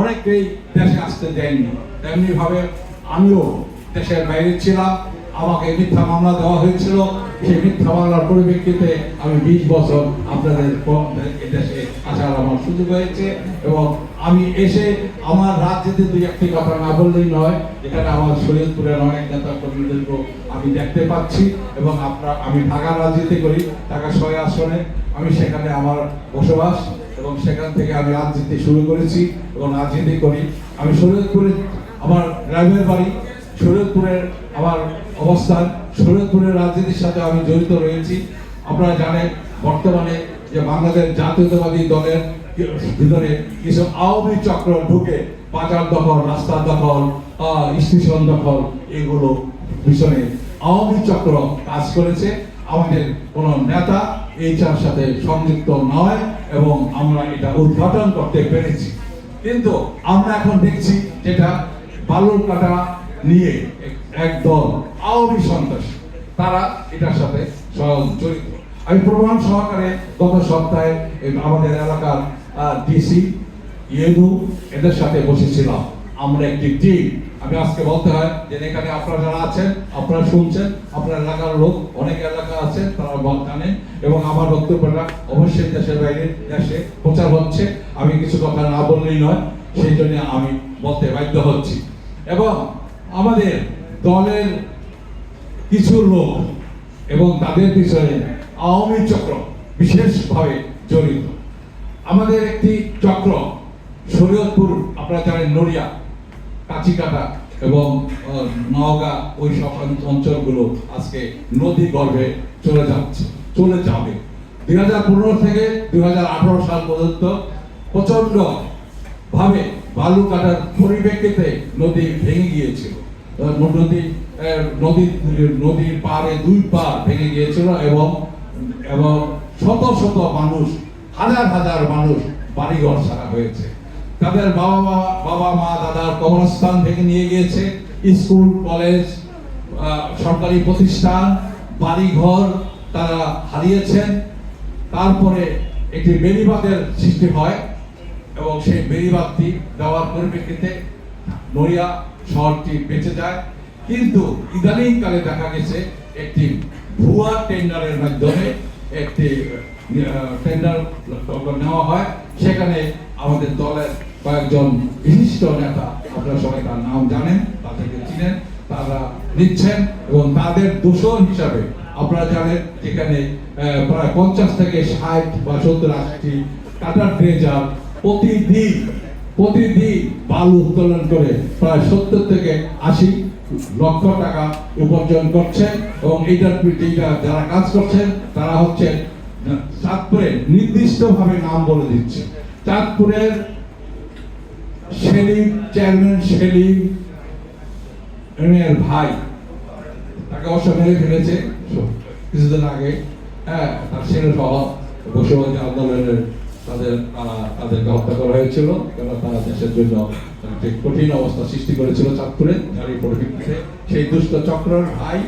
অনেকেই দেশে আসতে দেয়নি। তেমনি ভাবে আমিও দেশের বাইরে ছিলাম, আমাকে মিথ্যা মামলা দেওয়া হয়েছিল। সেই মিথ্যা মামলার পরিপ্রেক্ষিতে আমি বিশ বছর আপনাদের দেশে আসার আমার সুযোগ হয়েছে এবং আমি এসে আমার রাজনীতি দুই একটি কথা না বললেই নয়, এখানে আমার শরীয়তপুরের অনেক নেতা কর্মীদেরকেও আমি দেখতে পাচ্ছি এবং আপনার, আমি ঢাকা রাজনীতি করি ঢাকা ছয় আসনে। আমি সেখানে আমার বসবাস। এবং সেখান থেকে আমি রাজনীতি শুরু করেছি এবং রাজনীতি করি। আমি শরীয়তপুরে আমার গ্রামের বাড়ি শরীয়তপুরের আমার অবস্থান, শরীয়তপুরের রাজনীতির সাথে আমি জড়িত রয়েছি। আপনারা জানেন বর্তমানে যে বাংলাদেশ জাতীয়তাবাদী দলের ভিতরে কিছু আওয়ামী চক্র ঢুকে বাজার দখল রাস্তার দখল স্টেশন দখল, এগুলো পিছনে আওয়ামী চক্র কাজ করেছে। আমাদের কোন নেতা এই এইটার সাথে সংযুক্ত নয় এবং আমরা এটা উদ্ঘাটন করতে পেরেছি। কিন্তু আমরা এখন দেখছি যেটা বালুর কাটা নিয়ে এক- একদল আওয়ামী সন্ত্রাস তারা এটার সাথে জড়িত আমি প্রমাণ সহকারে গত সপ্তাহে আমাদের এলাকার ডিসি, ইয়েদু, এদের সাথে বসেছিলাম। আমরা একটি টিম আমি আজকে বলতে হয়, যে এখানে আপনারা যারা আছেন, আপনারা শুনছেন, আপনার এলাকার লোক, অনেক এলাকা আছে, তারা জানেন এবং আমার বক্তব্যটা অবশ্যই দেশের বাইরে দেশে প্রচার হচ্ছে। আমি কিছু কথা না বললেই নয়, সেই জন্য আমি বলতে বাধ্য হচ্ছি। এবং আমাদের দলের কিছু লোক এবং তাদের পিছনে আওয়ামী চক্র বিশেষভাবে জড়িত। আমাদের একটি চক্র, শরীয়তপুর, আপনারা জানেন নড়িয়া। কাছিকাটা এবং নওগাঁ ওই সব অঞ্চ- অঞ্চলগুলো আজকে নদী গর্ভে চলে যাচ্ছে চলে যাবে। দুই হাজার পনেরো থেকে দুই হাজার আঠারো সাল পর্যন্ত প্রচণ্ড ভাবে বালু কাটার পরিপ্রেক্ষিতে নদী ভেঙে গিয়েছিল। নদী আহ, নদী নদীর পাড়ে দুই পার ভেঙে গিয়েছিল এবং এবং শত শত মানুষ হাজার হাজার মানুষ বাড়িঘর ছাড়া হয়েছে। তাদের বাবা মা বাবা মা দাদার কবরস্থান ভেঙে নিয়ে গিয়েছে। স্কুল, কলেজ সরকারি প্রতিষ্ঠান, বাড়িঘর তারা হারিয়েছেন। তারপরে একটি বেড়িবাঁধের সৃষ্টি হয় এবং সেই বেড়িবাঁধটি দেওয়ার পরিপ্রেক্ষিতে নড়িয়া শহরটি বেঁচে যায়। কিন্তু ইদানিংকালে দেখা গেছে একটি ভুয়া টেন্ডারের মাধ্যমে একটি টেন্ডার নেওয়া হয়। সেখানে আমাদের দলের কয়েকজন বিশিষ্ট নেতা, আপনারা সবাই তার নাম জানেন, তাদেরকে চিনেন, তারা নিচ্ছেন এবং তাদের দূষণ হিসাবে আপনারা জানেন যেখানে প্রায় পঞ্চাশ থেকে ষাট বা সত্তর আশিটি কাটার ড্রেজার প্রতিদিন প্রতিদিন বালু উত্তোলন করে প্রায় সত্তর থেকে আশি লক্ষ টাকা উপার্জন করছেন এবং এইটার এইটা যারা কাজ করছেন, তারা হচ্ছে চাঁদপুরে নির্দিষ্টভাবে নাম বলে দিচ্ছে। চাঁদপুরের চেয়ারম্যান এর ভাই, তাকে অবশ্য মেরে ফেলেছে কিছুদিন আগে হ্যাঁ তার ছেলে সহ আন্দোলনের তাদের তাদেরকে হত্যা করা হয়েছিল, কেন তারা দেশের জন্য কঠিন অবস্থা সৃষ্টি করেছিল চাঁদপুরে যার পরিপ্রেক্ষিতে সেই দুষ্ট চক্রের ভাই